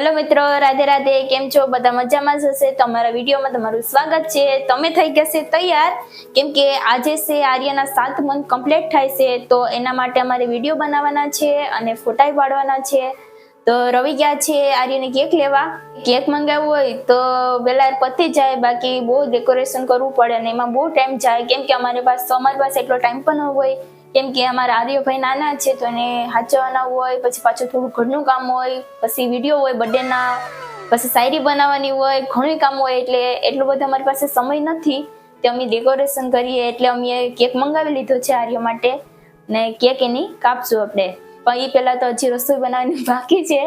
Hello મિત્રો, રાધે રાધે, કેમ છો? બધા મજામાં જ હશે? તમારા વિડીયોમાં તમારું સ્વાગત છે. તમે થઈ ગયા છે તૈયાર. કેમ કે આજે છે આર્યના સાત મંથ કમ્પ્લીટ થાય છે, તો એના માટે અમારે વીડિયો બનાવવાના છે અને ફોટાઈ પાડવાના છે. તો રવિ ગયા છે, આર્યને કેક લેવા. કેક મંગાવવું હોય તો વેલા પતી જાય, બાકી બહુ ડેકોરેશન કરવું પડે અને એમાં બહુ ટાઈમ જાય. કેમ કે અમારી પાસે અમારી પાસે એટલો ટાઈમ પણ ન હોય. કેમ કે અમારા આર્યભાઈ નાના છે તો એને હાચવાના હોય, પછી પાછું થોડું ઘરનું કામ હોય, પછી વીડિયો હોય બર્થડેના, પછી શાયરી બનાવવાની હોય ઘણું કામ હોય એટલે એટલું બધું અમારી પાસે સમય નથી. તે અમે ડેકોરેશન કરીએ એટલે અમે કેક મંગાવી લીધો છે આર્ય માટે ને કેક એની કાપશું આપણે. પણ એ પહેલાં તો હજી રસોઈ બનાવવાની બાકી છે.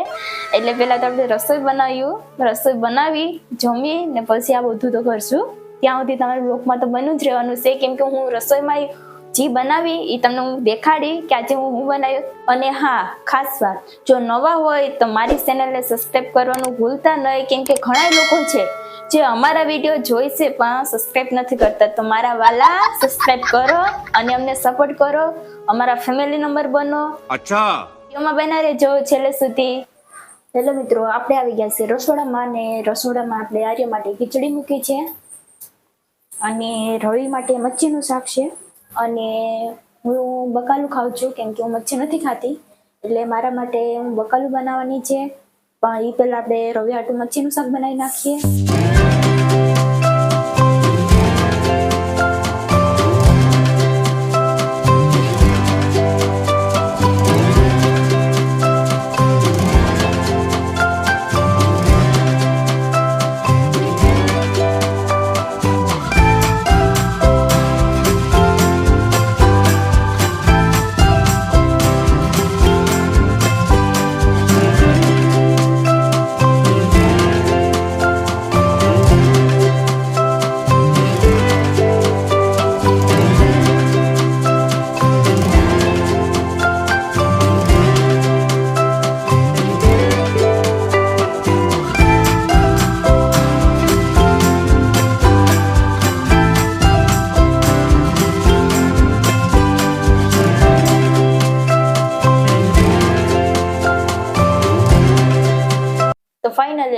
એટલે પહેલાં તો આપણે રસોઈ બનાવ્યું. રસોઈ બનાવી, જમી ને પછી આ બધું તો કરશું. ત્યાં સુધી તમારા બ્લોકમાં તો બન્યું જ રહેવાનું છે. કેમ કે હું રસોઈમાં જે બનાવી એ તમને હું દેખાડી કે આજે હું હું બનાવ્યું અને હા ખાસ વાત જો નવા હોય તો મારી ચેનલને સબસ્ક્રાઈબ કરવાનું ભૂલતા નહીં કેમ કે ઘણા લોકો છે જે અમારા વીડિયો જોઈશે પણ સબસ્ક્રાઈબ નથી કરતા. તો મારા વાલા સબસ્ક્રાઈબ કરો અને અમને સપોર્ટ કરો. અમારા ફેમિલી નંબર બનો. અચ્છા. વિડીયોમાં બના રહેજો છેલ્લે સુધી. હેલો મિત્રો આપણે આવી ગયા છે રસોડામાં ને રસોડામાં આપણે આર્ય માટે ખીચડી મૂકી છે. અને રવિ માટે મચ્છીનું શાક છે. અને હું બકાલું ખાઉં છું, કેમ કે હું મચ્છી નથી ખાતી. એટલે મારા માટે હું બકાલું બનાવવાની છે. પણ એ પહેલાં આપણે રવિ આટું મચ્છીનું શાક બનાવી નાખીએ.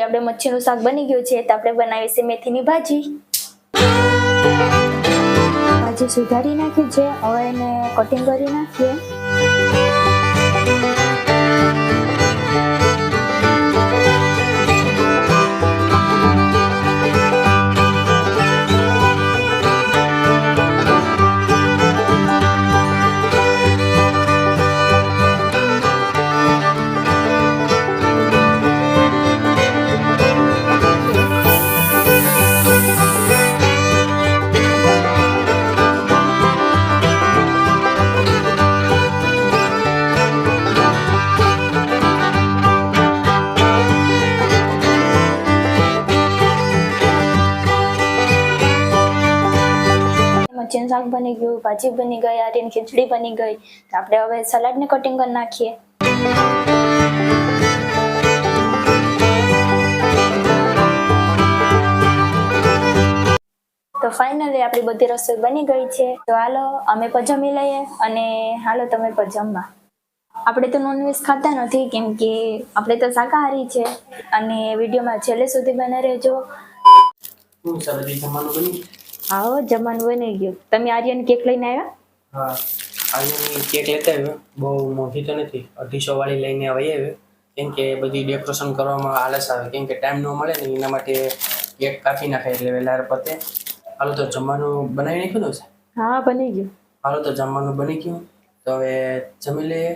આપણે મચ્છીનું શાક બની ગયું છે તો આપણે બનાવી છે મેથીની ભાજી. ભાજી સુધારી નાખી છે. હવે એને કટિંગ કરી નાખીએ. મચ્છીનું શાક બની ગયું, ભાજી બની ગઈ આરીની ખીચડી બની ગઈ. તો આપણે હવે સલાડને કટિંગ કરી નાખીએ. તો ફાઇનલી આપણી બધી રસોઈ બની ગઈ છે. તો હાલો, અમે પણ જમી લઈએ અને હાલો તમે પણ જમવા. આપણે તો નોનવેજ ખાતા નથી, કેમ કે આપણે તો શાકાહારી છે અને વિડીયોમાં છેલ્લે સુધી બને રહેજો. છે જમવાનું બની આવો જમવાનું બની ગયું. તમે આર્યન કેક લઈને આવ્યા? હા આર્યન કેક લેતા આવ્યો. બહુ મોંઘી તો નથી. અઢીસો વાળી લઈને આવી આવ્યો. કેમ કે બધી ડેકોરેશન કરવામાં આલસ આવે. કેમ કે ટાઈમ ન મળે ને એના માટે કેક કાપી નાખાય એટલે વહેલા પતે. હાલો તો જમવાનું બનાવી નાખ્યું ને હા બની ગયું. હાલો તો જમવાનું બની ગયું. તો હવે જમી લઈએ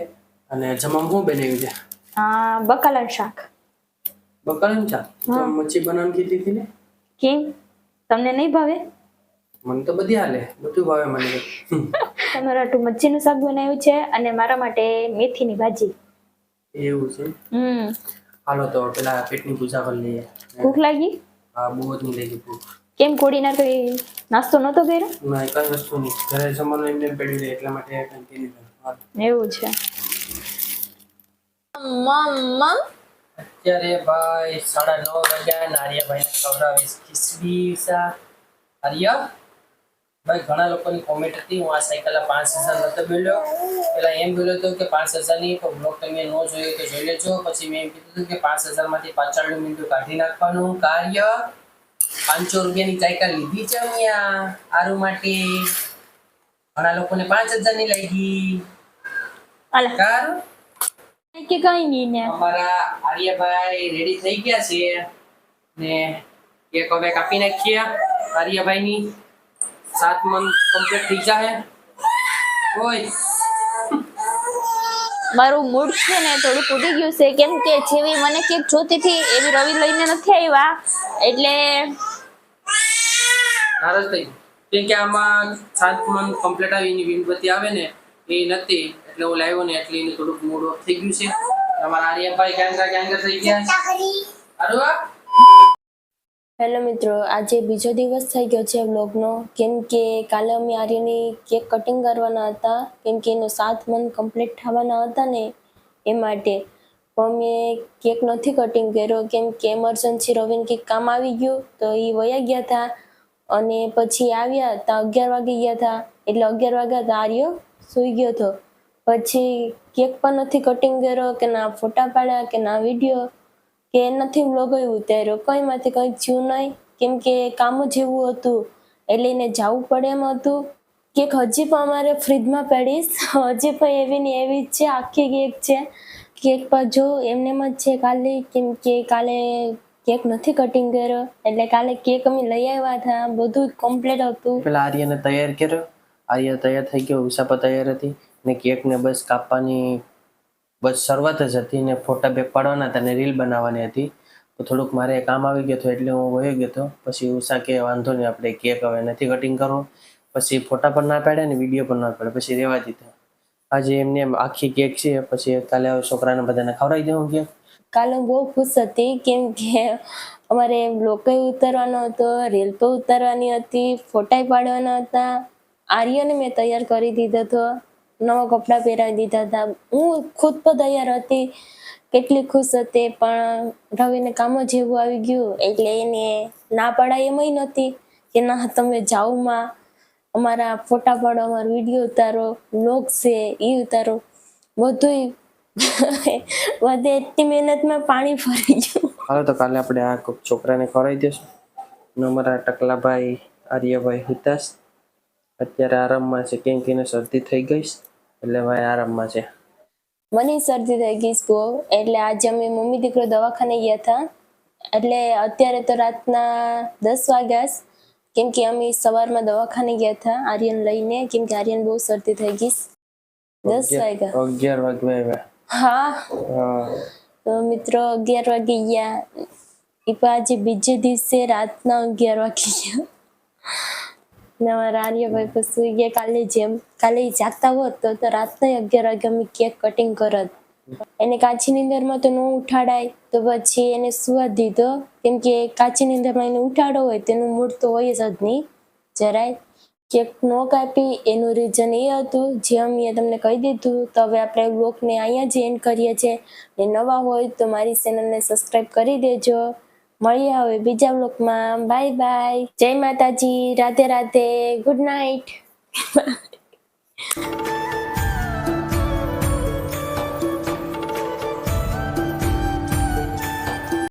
અને જમવા શું બનાવ્યું છે? હા બકાલન શાક. બકાલન શાક? તો મચ્છી બનાવવાની કીધી હતી ને? કેમ? તમને નહીં ભાવે? મને તો બધી હાલે બધું ભાવે મને. તમારા મચ્છી મચ્છીનું શાક બનાવ્યું છે અને મારા માટે મેથીની ભાજી. એવું છે? હમ. હાલો તો પેલા પેટની પૂજા કરી લઈએ. ભૂખ લાગી? હા બહુ જ નહીં લાગી ભૂખ. કેમ કોડીના કઈ નાસ્તો નતો કર્યો? ના કઈ વસ્તુ નહીં. ઘરે જમવાનું એમને એમ પડ્યું રહે એટલા માટે કંઈ નહીં. એવું છે. અત્યારે ભાઈ સાડા નવ વાગ્યા નારિયા ભાઈ ખવડાવીશ ખીચડી શાક. આર્ય ભાઈ ઘણા લોકોની કોમેન્ટ હતી હું આ સાયકલ પાંચ હજાર નતો બોલ્યો. પેલા એમ બોલ્યો હતો કે પાંચ હજારની તો બ્લોગ તમે ન જોયો તો જોઈ લેજો. પછી મેં એમ કીધું હતું કે પાંચ હજારમાંથી પાછળનું મીંડું કાઢી નાખવાનું. કાર્ય પાંચસો રૂપિયાની સાયકલ લીધી છે અહીંયા આરુ માટે. ઘણા લોકોને પાંચ હજારની લાગી. કાર? કે કઈ નહીં ને. અમારા આર્યભાઈ રેડી થઈ ગયા છે. ને એક હવે કાપી નાખીએ આર્યભાઈની. સાત મન કમ્પ્લીટ થઈ જાય ઓય. મારું મૂડ છે ને થોડું કૂદી ગયું છે. કેમ કે જેવી મને કેક જોતી હતી એવી રવિ લઈને નથી આવ્યા. એટલે નારાજ થઈ કેમ કે આમાં સાત મંથ કમ્પ્લીટ આવી એની વીણબત્તી આવે ને એ નથી. એટલે હું લાવ્યો ને એટલે એનું થોડુંક મૂડ ઓફ થઈ ગયું છે. તમારા આર્યભાઈ કેન્દ્ર કેન્દ્ર થઈ ગયા આ? હેલો મિત્રો, આજે બીજો દિવસ થઈ ગયો છે વ્લોગનો. કેમ કે કાલે અમે આર્યની કેક કટિંગ કરવાના હતા. કેમ કે એનો સાત મંથ કમ્પ્લીટ થવાના હતા ને એ માટે. અમે કેક નથી કટિંગ કર્યો. કેમ કે એમરજન્સી રવિન કંઈક કામ આવી ગયું, તો એ વયા ગયા હતા. અને પછી આવ્યા ત્યાં અગિયાર વાગે ગયા હતા. એટલે અગિયાર વાગ્યા તો આર્યો સૂઈ ગયો હતો. પછી કેક પણ નથી કટિંગ કર્યો, કે ના ફોટા પાડ્યા, કે ના વીડિયો કે નથી વ્લોગ ઉતાર્યો કંઈમાંથી કંઈ થયું નહીં. કેમ કે કામ જ એવું હતું. એટલે એને જવું પડે એમ હતું. કેક હજી પણ અમારે ફ્રીજમાં પડીશ. હજી પણ એવી ને એવી જ છે, આખી કેક છે. કેક પર જો એમને જ છે કાલે કેમ કે કાલે કેક નથી કટિંગ કર્યો. એટલે કાલે કેક અમે લઈ આવ્યા હતા. બધું કમ્પ્લીટ હતું. પેલા આર્યને તૈયાર કર્યો. આર્ય તૈયાર થઈ ગયો. ઉષા પણ તૈયાર હતી. ને કેકને બસ કાપવાની બસ શરૂઆત જ હતી ને ફોટા બે પાડવાના હતા ને રીલ બનાવવાની હતી. તો થોડુંક મારે કામ આવી ગયું હતું એટલે હું વયો ગયો હતો. પછી ઉષા કે વાંધો નહીં, આપણે કેક હવે નથી કટિંગ કરવો. પછી ફોટા પણ ના પાડ્યા ને વીડિયો પણ ના પાડે પછી રહેવા દીધા. આજે એમને એમ આખી કેક છે, પછી કાલે હવે છોકરાને બધાને ખવડાવી દઉં કેક કાલે હું બહુ ખુશ હતી, કેમ કે અમારે લોકો ઉતારવાનો હતો રીલ તો ઉતારવાની હતી ફોટા પાડવાના હતા. આર્યને મેં તૈયાર કરી દીધો હતો. નવા કપડાં પહેરાવી દીધા હતા. હું ખુદ પણ તૈયાર હતી. કેટલી ખુશ હતી, પણ રવિને કામ જ એવું આવી ગયું. એટલે એને ના પડાય એમય નથી કે ના તમે જાઓમાં અમારા ફોટા પાડો, અમારો વીડિયો ઉતારો બ્લોગ છે એ ઉતારો. બધું બધે એટલી મહેનતમાં પાણી ફરી ગયું. હાલો તો કાલે આપણે આ છોકરાને ખવડાવી દઈશું અમારા ટકલાભાઈ, આર્યભાઈ, હિતાશ. અત્યારે આરામમાં છે, કેમ કે શરદી થઈ ગઈ છે. એટલે ભાઈ આરામમાં છે. મને શરદી થઈ ગઈ બહુ એટલે આજે અમે મમ્મી દીકરો દવાખાને ગયા હતા. એટલે અત્યારે તો રાતના દસ વાગ્યા કેમ કે અમે સવારમાં દવાખાને ગયા હતા આર્યન લઈને કેમ કે આર્યન બહુ શરદી થઈ ગઈ. દસ વાગ્યા. અગિયાર વાગે હા. મિત્રો અગિયાર વાગે ગયા. એ આજે બીજે દિવસે રાતના અગિયાર વાગે ગયા. ને અમારા પછી ગયા કાલે જેમ, કાલે જાગતા હોત તો તો રાતના અગિયાર વાગે અમે કેક કટિંગ કરત. એને કાચી નીંદરમાં તો ન ઉઠાડાય, તો પછી એને સુવા દીધો. કેમ કે કાચી નીંદરમાં એને ઉઠાડો હોય, તેનું મૂડ તો હોય જ નહીં. જરાય. કેક ન કાપી, એનું રીઝન એ હતું. જે અમે તમને કહી દીધું, તો હવે આપણે બ્લોગને અહીંયા જ એન્ડ કરીએ છીએ. ને નવા હોય તો મારી ચેનલને સબસ્ક્રાઈબ કરી દેજો. મળીએ હવે બીજા બ્લોકમાં બાય બાય જય માતાજી. રાધે રાધે. Good night